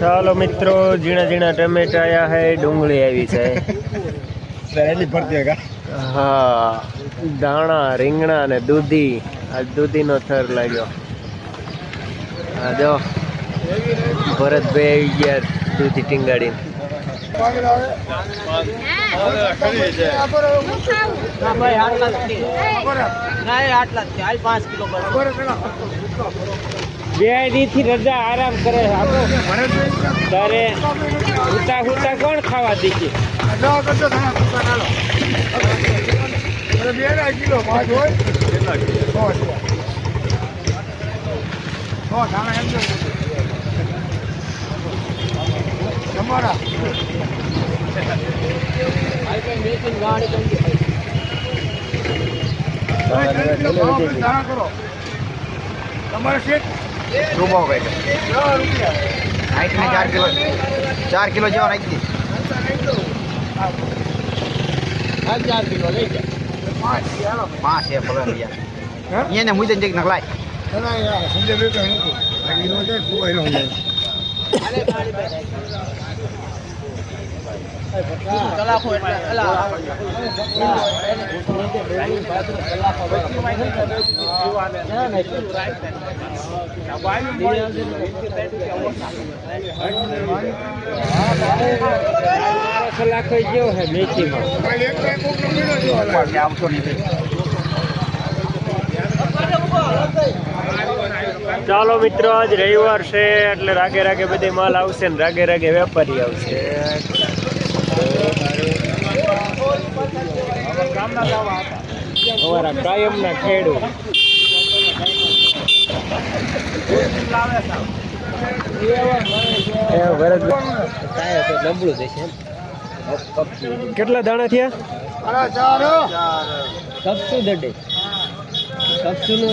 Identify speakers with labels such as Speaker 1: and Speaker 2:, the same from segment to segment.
Speaker 1: ચાલો મિત્રો ઝીણા ઝીણા ટમેટા આયા હે ડુંગળી આવી છે. હા દાણા રીંગણા ને દૂધી. આ દૂધીનો થર લાગ્યો. હા જો ભરતભાઈ આવી ગયા દૂધી ટીંગાડીને. બેથી રજા આરામ કરે તારે ઉતા ઉતા કોણ ખાવા દીધી
Speaker 2: કિલો પાંચ હોય તમારા.
Speaker 3: ચાર કિલો ચાર કિલો જેવા નાખી
Speaker 2: લઈ ચાલો
Speaker 3: પાંચ છે. પગાર બીજા
Speaker 2: હે
Speaker 3: અહીંયા ને મુજબ જઈક નકલાય
Speaker 2: ના યાર સંજય ભાઈ
Speaker 1: જેવો હે મેથીમાં ચાલો મિત્રો, આજ રવિવાર છે, એટલે રાગે રાગે બધે માલ આવશે ને રાગે રાગે વેપારી આવશે. અમારા કાયમના ખેડૂત. કેટલા દાણા થયા? કપસું દડે. કપસું નું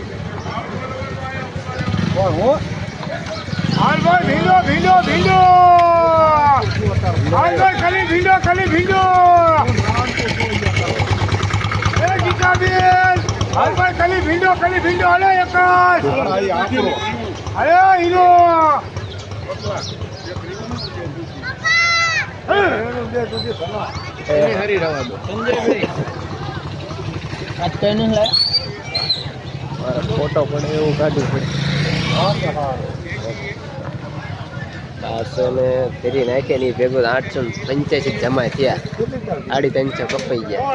Speaker 1: કરી
Speaker 2: હાલ ભાઈ ભીંડો ભીંડો ભીંડો! હાલ ભાઈ ખાલી ભીંડો ખાલી ભીંડો! એ ગીતાબેન! હાલ ભાઈ ખાલી ભીંડો ખાલી ભીંડો! હાલે એક અરે હીરો!
Speaker 1: હરી રવા દો લાય. ફોટો પણ એવું કાઢવું પડે બારસો ને ફેરી નાખે ની ભેગું આઠસો ને પંચ્યાસી જમા થયા. આડી ત્રણસો કપાઈ ગયા.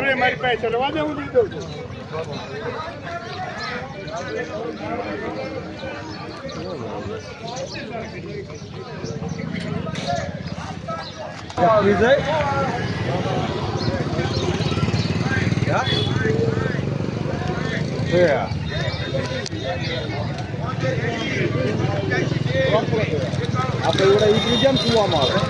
Speaker 2: વિજય? પાસે રવા દે હું દીધો છું આપણે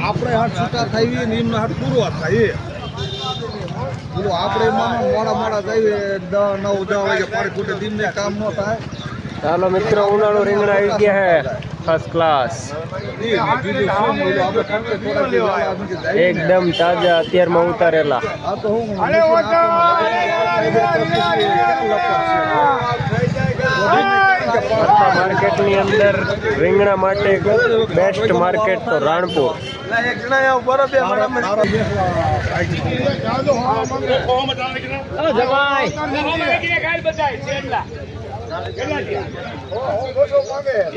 Speaker 2: આપણે હાથ છૂટા થાય ને એમના હાથ પૂરો થાય બોલો, આપણે મોડા મોડા જઈએ દસ નવ દસ વાગે પાણી ફૂટે દિન કામ ન થાય.
Speaker 1: ચાલો મિત્રો, ઉનાળો રીંગણા આવી ગયા ફર્સ્ટ ક્લાસ
Speaker 2: બીજું શું બોલો આપણે ખર્ચે થોડા દિવસ આમ કે જાય.
Speaker 1: એકદમ તાજા અત્યારમાં ઉતારેલા.
Speaker 2: આ તો હું
Speaker 1: આખા માર્કેટની અંદર રીંગણા માટે બેસ્ટ માર્કેટ તો રાણપુર.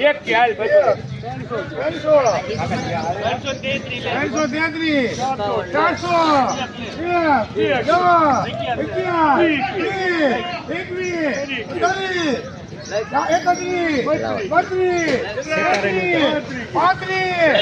Speaker 2: એક ખ્યાલ ત્રણસો તેત્રીસ ચારસો એકવીસ, ત્રીસ, એકત્રીસ બત્રીસ. પાંત્રીસ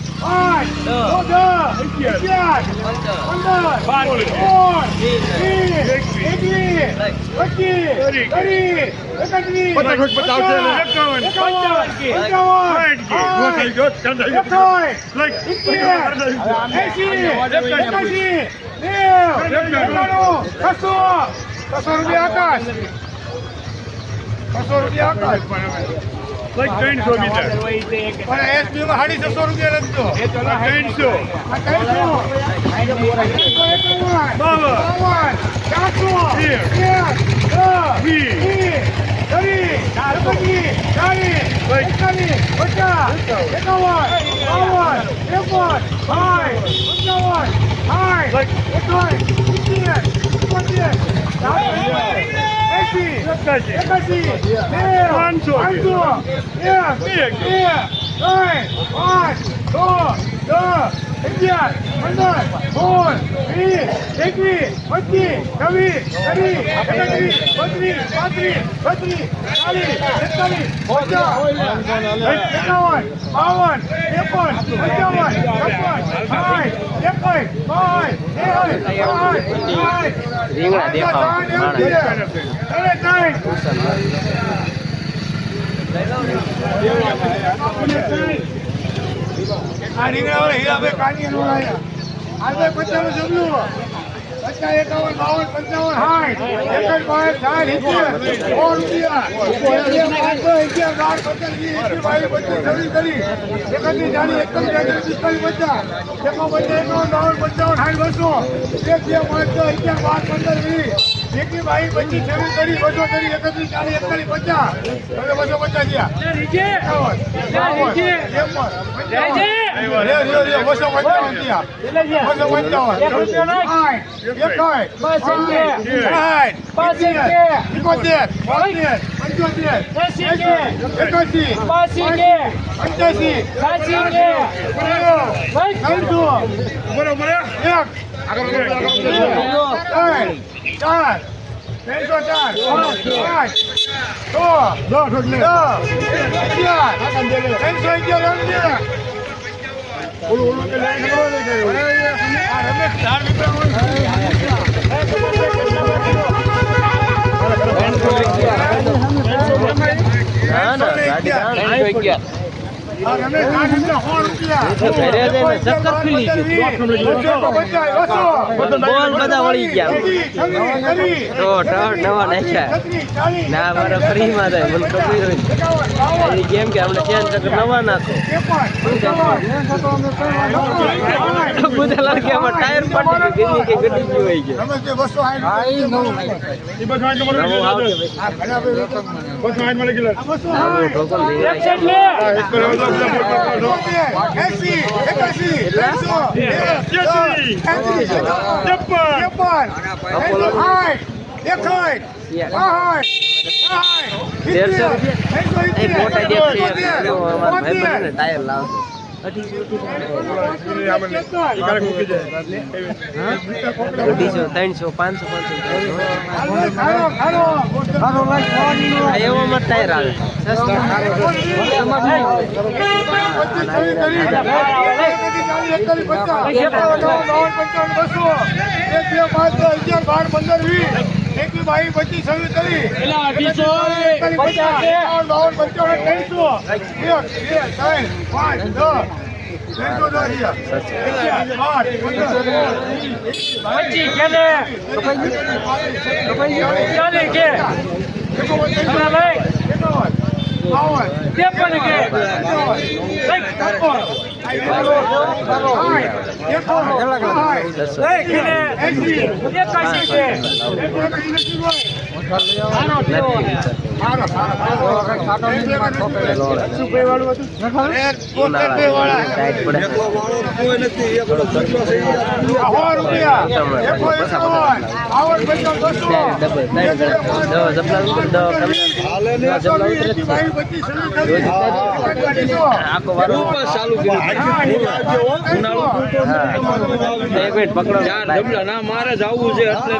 Speaker 2: પાંચ છ અગિયાર પંદર એકવીસ પચીસ રૂપિયા આકાશ છસો રૂપિયા આકાશ
Speaker 4: ત્રણસો મીટર.
Speaker 2: પણ એસબી માં સાડી છસો રૂપિયા લખજો
Speaker 4: ત્રણસો.
Speaker 2: એકાવન એકાવન એકાવન એસી નેવ
Speaker 4: પાંચસો,
Speaker 2: પાંચસો એક, બે ત્રણ પાંચ છ દસ અગિયાર પંદર સોળ વીસ એકવીસ પચીસ છવ્વીસ ત્રીસ એકત્રીસ બત્રીસ પાંત્રીસ છત્રીસ ચાલીસ એકતાલીસ પચાસ એકાવન બાવન ત્રેપન પંચાવન છપ્પન સાઠ એકસઠ બાવન ત્રેસઠ સાઠ સાઠ
Speaker 1: રીંગણા દેખાવ
Speaker 2: આ રીંગણાવાળા હીરાભાઈ કાનિયાનો લાયા. આ ભાઈ પચાસનું જમલું. પચાસ, એકાવન, બાવન, પંચાવન, સાઠ. એકસઠ, બાસઠ, સાઠ, સિત્તેર. સો રૂપિયા. પાંચસો, અગિયાર, બાર, પંદર, વીસ, એકવીસ, બાવીસ, પચીસ, છવ્વીસ, ત્રીસ. એકત્રીસ, ચાલીસ, પચાસ. એકાવન, બાવન, પંચાવન, સાઠ, બસો. એક, બે, પાંચ, છ, અગિયાર, બાર, પંદર, વીસ. એકવીસ, બાઈ પચીસ, છવ્વીસ, કરી બસો, કરી એકત્રીસ, ચાલીસ, એકતાલીસ, પચાસ. હવે બસો પચાસ ગયા એકાવન, બસો પંચાવન થયા. બસો પંચાવન. સાઠ, પંચોતેર, એંસી, એકાસી, પંચ્યાસી, નેવું, ત્રણસો,
Speaker 4: બરોબર
Speaker 2: એક, ત્રણ, ચાર, ત્રણસો ચાર, પાંચ, છ, અગિયાર, ત્રણસો અગિયાર અગિયાર.
Speaker 4: ઓલું ઓલું કે લાઈન
Speaker 2: ચાર મિત્ર
Speaker 1: ગાડી બોલ બધા વળી ગયા. તો ટાવર નવા નાખ્યા ના મારો ફ્રીમાં થાય મને ખબર કેમ કે આપણે ચેન ચક્કર નવા નાખો. બધા આમાં ટાયર પડી ગયું કે ગડી ગયું હોય
Speaker 2: બસો
Speaker 4: આઠ મળે કિલો
Speaker 2: એસી, એકાસી, ત્રણસો, એક,
Speaker 4: તેત્રીસ,
Speaker 2: દસ, પાંત્રીસ,
Speaker 4: ત્રેપન,
Speaker 2: ત્રેપન, ત્રણસો સાઠ,
Speaker 1: અઢીસો ત્રણસો. પાંચસો પાંચસો એવો. એવામાં ટાયર આવે જપલા ઉપર દવા કમલા જપલા ઉતરે જ છે. આખો વારો
Speaker 5: ચાલુ કર્યું ના મારે જ આવવું છે એટલે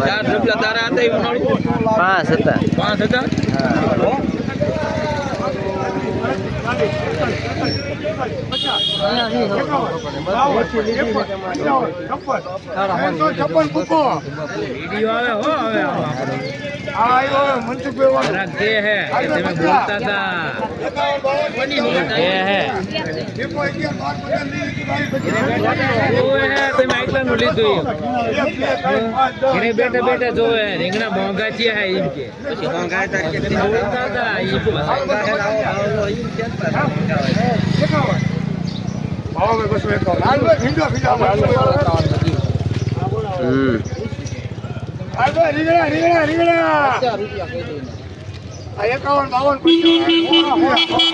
Speaker 5: ચાર ડબલા તારા હતા ઉનાળું
Speaker 1: પાંચ હતા
Speaker 5: પાંચ હતા
Speaker 1: હા
Speaker 2: છપ્પન મૂકો
Speaker 5: વીડિયો આવે હો હવે આમાં.
Speaker 2: આ આવ્યો મનસુખભાઈ વાળો.
Speaker 5: જરાક જે હે કે તમે બોલતા હતા જે હે
Speaker 2: એકો અગિયાર બાર પંદર વીસ એકવીસ બાવીસ પચીસ
Speaker 5: જોવે હે તમે આટલાનું લીધું
Speaker 2: એક, બે, ત્રણ, પાંચ, દસ,
Speaker 5: ઘરે બેઠે બેઠે જોવે રીંગણા મોંઘા છે હે એમ કે. બોલતા હતા
Speaker 2: ભાવભાઈ બસો એકાવન. બાવન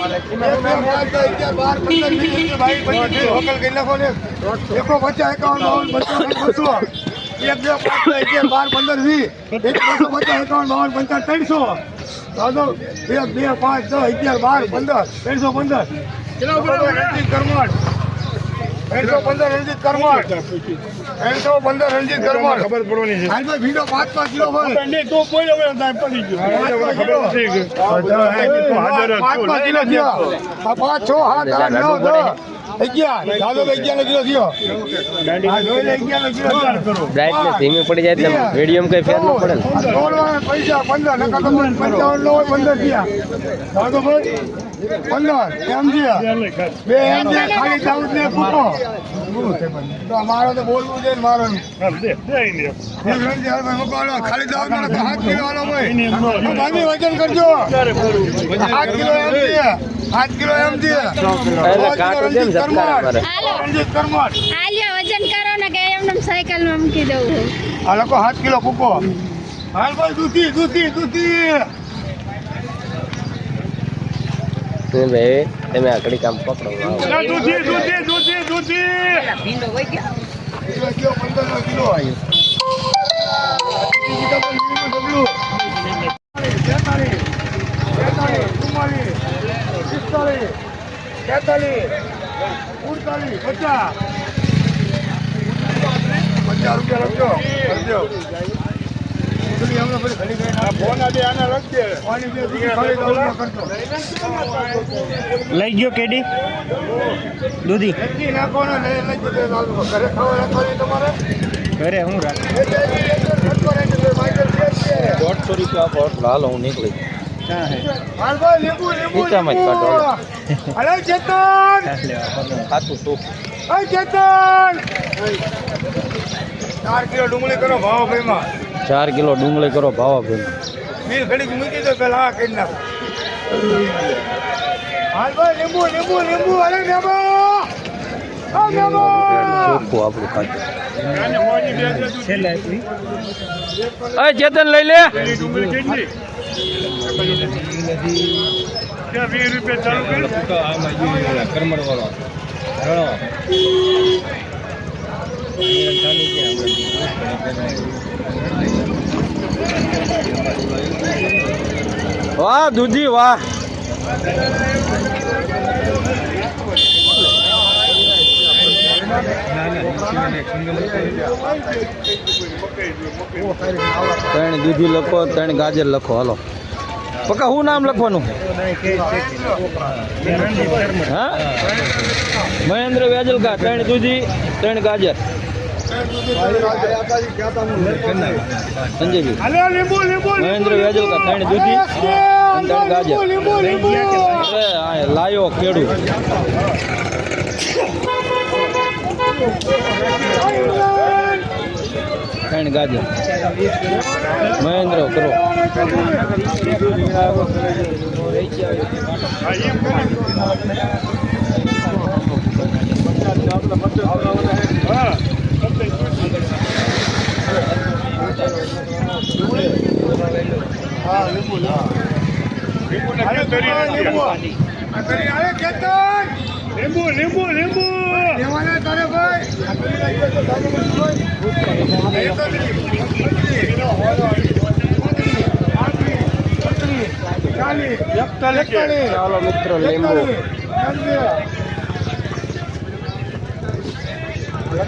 Speaker 2: એક, બાર, પંદર, હોકલ કરી નાખો ને. એકો પચાસ એકાવન બાવન બસો એક બે પાંચ અગિયાર બાર પંદર વીસ એક બસો પચાસ એકાવન બાવન પંચાવન ત્રણસો દાદો બે બે પાંચ દસ અગિયાર બાર પંદર ત્રણસો પંદર કરમણ ત્રણસો પંદર રણજીત કરમણ ત્રણસો પંદર રણજીત કરમણ ખબર પડવાની છે. હાલ ભીડો પાંચ પાંચ કિલો હોય તો કોઈ હવે પડી ગયો. પાંચ પાંચ કિલો. થયો. આ પાંચ છ સાત આઠ નવ દસ
Speaker 1: ધીમી પડી જાય એટલે વીડિયો કઈ ફેર ન પડે ને.
Speaker 2: આ દોડવાના પૈસા પંદર નકા પંચાવન નો પંદર થયા. પંદર એમ બે ખાલી ને તો મારો તો બોલવું છે ને મારો. ખાલી દાઉદ હાથ કિલો આલો ભાઈ. ભાઈ વજન કરજો. હાથ કિલો એમ હાથ કિલો એમ થયા
Speaker 1: એટલે કાંટો કેમ ઝબકારા મારે
Speaker 2: રણજીત કરમર
Speaker 6: વજન કરો ને કે એમને સાયકલમાં મૂકી દઉં
Speaker 2: આ લોકો હાથ કિલો ફૂકો હાલ ભાઈ દૂધી દૂધી દૂધી
Speaker 1: શું ભાઈ તમે આકડી કામ પકડો વાવ.
Speaker 2: દૂધી દૂધી દૂધી દૂધી કિલો કિલો પંદર નો કિલો આવ્યો તેતાલીસ તેતાલીસ તમે પિસ્તાલીસ કામ પકડો પચાસ રૂપિયા લખજો. લખજો પેલી હમણાં પેલી ઘડી ગઈ ના. પાણી બે દૂધી ખાલી દઉં કરજો.
Speaker 4: લઈ ગયો કેડી? દૂધી.
Speaker 2: નાખવાનો લઈ બાજુ. ઘરે ખાવા રાખવાની તમારે?
Speaker 4: ઘરે હું રાખ.
Speaker 5: દોઢસો રૂપિયા પર લાલ હું નીકળી.
Speaker 2: ભાઈ! ચાર કિલો ડુંગળી કરો ભાવ ભાઈમાં.
Speaker 1: ચાર કિલો ડુંગળી કરો ભાવા ભાઈ
Speaker 2: મૂકી દો પેલા આ કરી નાખો. લીંબુ લીંબુ લીંબુ અરે મેમો!
Speaker 1: ચોખ્ખું આપણું ખાતું
Speaker 4: છેલ્લે
Speaker 1: ચેતન લઈ લે.
Speaker 5: કરમડ વાળો
Speaker 1: વાહ, દૂધી, વાહ. ત્રણ દૂધી લખો, ત્રણ ગાજર લખો, હાલો. પક્કા શું નામ લખવાનું? હા? મહેન્દ્ર વેજલકા ત્રણ દૂધી, ત્રણ ગાજર. મહેન્દ્ર વેજલકા ત્રણ દૂધી ત્રણ ગાજર. લાયો ખેડૂ ત્રણ ગાજર. મહેન્દ્ર કરો.
Speaker 2: અરે તરી લીંબુ આ તરી અરે કેતન લીંબુ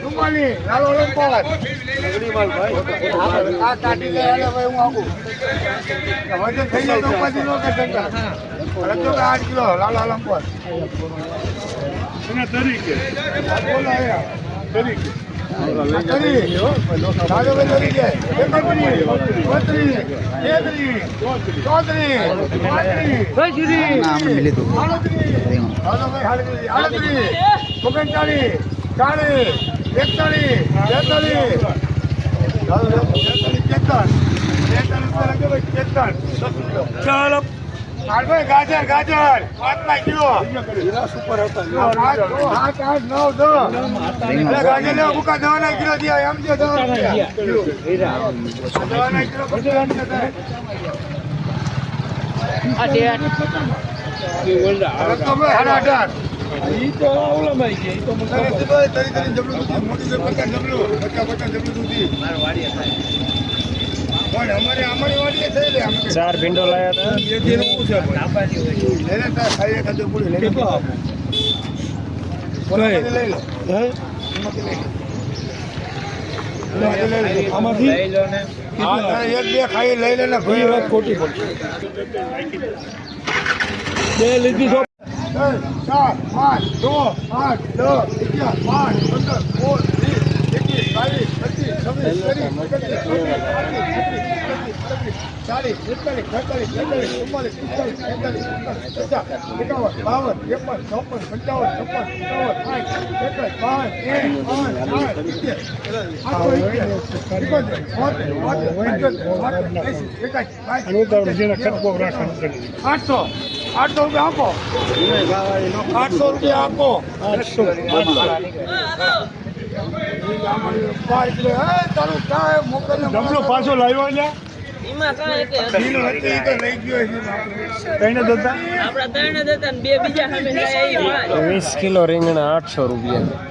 Speaker 2: લેવાના તારે ભાઈ આ તરી લાગ્યો તો તારે બધું ભાઈ એ તો ચાલીસ એકતાલીસ
Speaker 1: ચાલો મિત્રો લીંબુ
Speaker 5: આઠ આઠસો
Speaker 2: આઠ કિલો લાલા લંપર તરીકે. તરીકે. ચાલો. ગાજર ગાજર. પાંચ કિલો સુપર હતા આઠ આઠ નવ દસ. ગાજર લેવા ભૂકા દવાના કિલો દિયા એમ છે દવાના દવાના. કિલો અરે તો ભાઈ સાડા અઢાર. તારે સીધો તરી તરી જબલું દૂધ. મોટી છે પચાસ જબલું. પચાસ પચાસ જબલું દૂધી. પણ અમારે અમારી વાડીએ થઈ અમે
Speaker 1: ચાર ભીંડો લાયા હતા
Speaker 2: છે લઈ લે. લઈ લે. એક બે ખાઈ લઈ લે ને ભાઈ વાત બે લીધી ચાર પાંચ છ આઠ દસ અગિયાર બાર પંદર સોળ વીસ એકવીસ બાવીસ પચીસ છવ્વીસ ત્રીસ એકત્રીસ ચોત્રીસ, ચાલીસ એકતાલીસ બેતાલીસ તેતાલીસ ચુમ્માલીસ પિસ્તાલીસ છેતાલીસ પચાસ એકાવન બાવન ત્રેપન ચોપન પંચાવન છપ્પન સત્તાવન સાઠ એકસઠ બાવન એક પાંચ આઠ સિત્તેર આઠસો એકાસી, આઠસો. આઠસો રૂપિયા આપો. આઠસો રૂપિયા આપો. આઠસો. મોકલ પાછો લાવ્યો ને
Speaker 5: એમાં કાંઈ કે
Speaker 2: ઢીલો હતી ઈ તો લઈ ગયો છે
Speaker 4: કઈને દોતા
Speaker 5: આપડા ત્રણ જ હતા ને બે બીજા સામે લાયા એ પાંચ.
Speaker 1: વીસ કિલો રીંગણા આઠસો રૂપિયા.